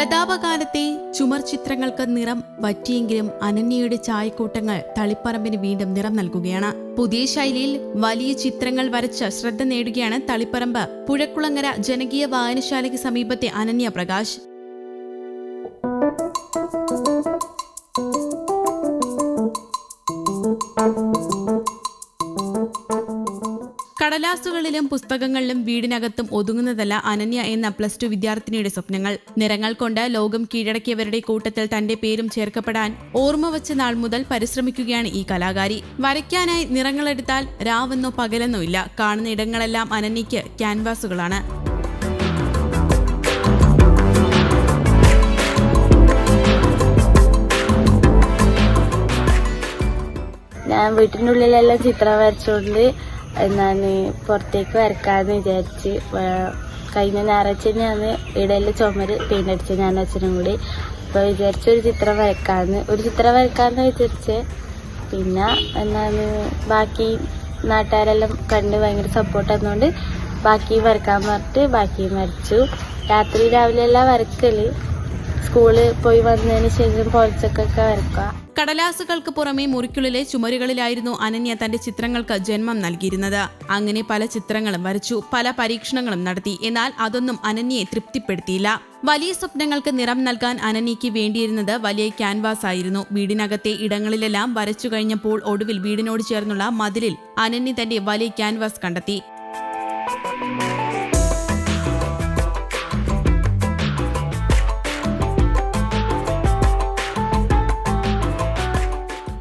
പ്രതാപകാലത്തെ ചുമർ ചിത്രങ്ങൾക്ക് നിറം വറ്റിയെങ്കിലും അനന്യയുടെ ചായക്കൂട്ടങ്ങൾ തളിപ്പറമ്പിന് വീണ്ടും നിറം നൽകുകയാണ്. പുതിയ ശൈലിയിൽ വലിയ ചിത്രങ്ങൾ വരച്ച് ശ്രദ്ധ നേടുകയാണ് തളിപ്പറമ്പ്. പുഴക്കുളങ്ങര ജനകീയ വായനശാലയ്ക്ക് സമീപത്തെ അനന്യ പ്രകാശ്. കടലാസുകളിലും പുസ്തകങ്ങളിലും വീടിനകത്തും ഒതുങ്ങുന്നതല്ല അനന്യ എന്ന പ്ലസ് ടു വിദ്യാർത്ഥിനിയുടെ സ്വപ്നങ്ങൾ. നിറങ്ങൾ കൊണ്ട് ലോകം കീഴടക്കിയവരുടെ കൂട്ടത്തിൽ തന്റെ പേരും ചേർക്കപ്പെടാൻ ഓർമ്മ വച്ച നാൾ മുതൽ പരിശ്രമിക്കുകയാണ് ഈ കലാകാരി. വരയ്ക്കാനായി നിറങ്ങളെടുത്താൽ രാവെന്നോ പകലെന്നോ ഇല്ല. കാണുന്ന ഇടങ്ങളെല്ലാം അനന്യയ്ക്ക് ക്യാൻവാസുകളാണ് വീട്ടിന്റെ ഉള്ളിലെല്ലാം ചിത്രം വരച്ചുകൊണ്ട് എന്താണ് പുറത്തേക്ക് വരക്കാമെന്ന് വിചാരിച്ച് കഴിഞ്ഞ ഞായറാഴ്ച ഞാൻ ഇടയിലെ ചുമര് പെയിന്റ് അടിച്ച ഞാൻ അച്ഛനും കൂടി. അപ്പോൾ വിചാരിച്ച ഒരു ചിത്രം വരക്കാമെന്ന് ഒരു ചിത്രം വരക്കാമെന്ന് വിചാരിച്ച്. പിന്നെ എന്താണ് ബാക്കി നാട്ടുകാരെല്ലാം കണ്ട് ഭയങ്കര സപ്പോർട്ട് തന്നുകൊണ്ട് ബാക്കി വരക്കാൻ പറഞ്ഞിട്ട് ബാക്കി വരച്ചു. രാത്രി രാവിലെ എല്ലാം വരക്കൽ. സ്കൂളിൽ പോയി വന്നതിന് ശേഷം പോലീസൊക്കെ വരക്കുക. കടലാസുകൾക്ക് പുറമെ മുറിക്കുള്ളിലെ ചുമരുകളിലായിരുന്നു അനന്യ തന്റെ ചിത്രങ്ങൾക്ക് ജന്മം നൽകിയിരുന്നത്. അങ്ങനെ പല ചിത്രങ്ങളും വരച്ചു പല പരീക്ഷണങ്ങളും നടത്തി. എന്നാൽ അതൊന്നും അനന്യയെ തൃപ്തിപ്പെടുത്തിയില്ല. വലിയ സ്വപ്നങ്ങൾക്ക് നിറം നൽകാൻ അനന്യയ്ക്ക് വേണ്ടിയിരുന്നത് വലിയ ക്യാൻവാസ് ആയിരുന്നു. വീടിനകത്തെ ഇടങ്ങളിലെല്ലാം വരച്ചു കഴിഞ്ഞപ്പോൾ ഒടുവിൽ വീടിനോട് ചേർന്നുള്ള മതിലിൽ അനന്യ തന്റെ വലിയ ക്യാൻവാസ് കണ്ടെത്തി.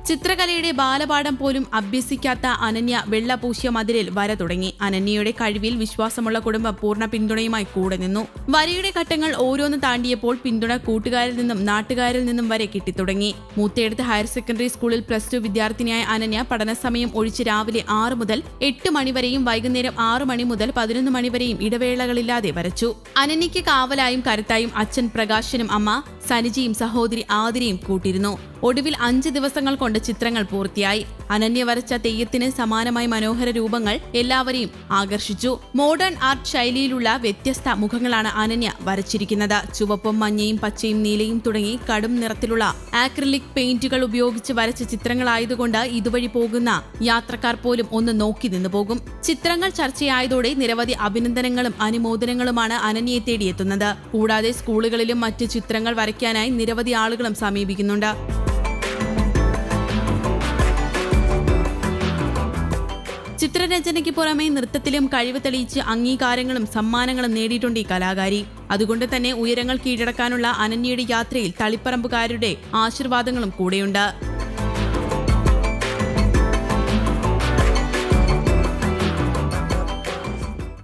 ചിത്രകലയുടെ ബാലപാഠം പോലും അഭ്യസിക്കാത്ത അനന്യ വെള്ള പൂശിയ മതിലിൽ വര തുടങ്ങി. അനന്യയുടെ കഴിവിൽ വിശ്വാസമുള്ള കുടുംബം പൂർണ പിന്തുണയുമായി കൂടെ നിന്നു. വരയുടെ ഘട്ടങ്ങൾ ഓരോന്ന് താണ്ടിയപ്പോൾ പിന്തുണ കൂട്ടുകാരിൽ നിന്നും നാട്ടുകാരിൽ നിന്നും വരെ കിട്ടിത്തുടങ്ങി മൂത്തയെടുത്ത് ഹയർ സെക്കൻഡറി സ്കൂളിൽ പ്ലസ് ടു വിദ്യാർത്ഥിനിയായ അനന്യ പഠന സമയം ഒഴിച്ച് രാവിലെ ആറ് മുതൽ എട്ട് മണിവരെയും വൈകുന്നേരം ആറ് മണി മുതൽ പതിനൊന്ന് മണിവരെയും ഇടവേളകളില്ലാതെ വരച്ചു. അനന്യയ്ക്ക് കാവലായും കരുത്തായും അച്ഛൻ പ്രകാശനും അമ്മ സനിജിയും സഹോദരി ആതിരയും കൂട്ടിരുന്നു. ഒടുവിൽ അഞ്ച് ദിവസങ്ങൾ കൊണ്ട് ചിത്രങ്ങൾ പൂർത്തിയായി. അനന്യ വരച്ച തെയ്യത്തിന് സമാനമായ മനോഹര രൂപങ്ങൾ എല്ലാവരെയും ആകർഷിച്ചു. മോഡേൺ ആർട്ട് ശൈലിയിലുള്ള വ്യത്യസ്ത മുഖങ്ങളാണ് അനന്യ വരച്ചിരിക്കുന്നത്. ചുവപ്പും മഞ്ഞയും പച്ചയും നീലയും തുടങ്ങി കടും നിറത്തിലുള്ള ആക്രിലിക് പെയിന്റുകൾ ഉപയോഗിച്ച് വരച്ച ചിത്രങ്ങളായതുകൊണ്ട് ഇതുവഴി പോകുന്ന യാത്രക്കാർ പോലും ഒന്ന് നോക്കി നിന്നു പോകും. ചിത്രങ്ങൾ ചർച്ചയായതോടെ നിരവധി അഭിനന്ദനങ്ങളും അനുമോദനങ്ങളുമാണ് അനന്യയെ തേടിയെത്തുന്നത്. കൂടാതെ സ്കൂളുകളിലും മറ്റ് ചിത്രങ്ങൾ വരയ്ക്കാനായി നിരവധി ആളുകളും സമീപിക്കുന്നുണ്ട്. ചിത്രരചനയ്ക്ക് പുറമെ നൃത്തത്തിലും കഴിവ് തെളിയിച്ച് അംഗീകാരങ്ങളും സമ്മാനങ്ങളും നേടിയിട്ടുണ്ട് ഈ കലാകാരി. അതുകൊണ്ട് തന്നെ ഉയരങ്ങൾ കീഴടക്കാനുള്ള അനന്യയുടെ യാത്രയിൽ തളിപ്പറമ്പുകാരുടെ ആശീർവാദങ്ങളും കൂടെയുണ്ട്.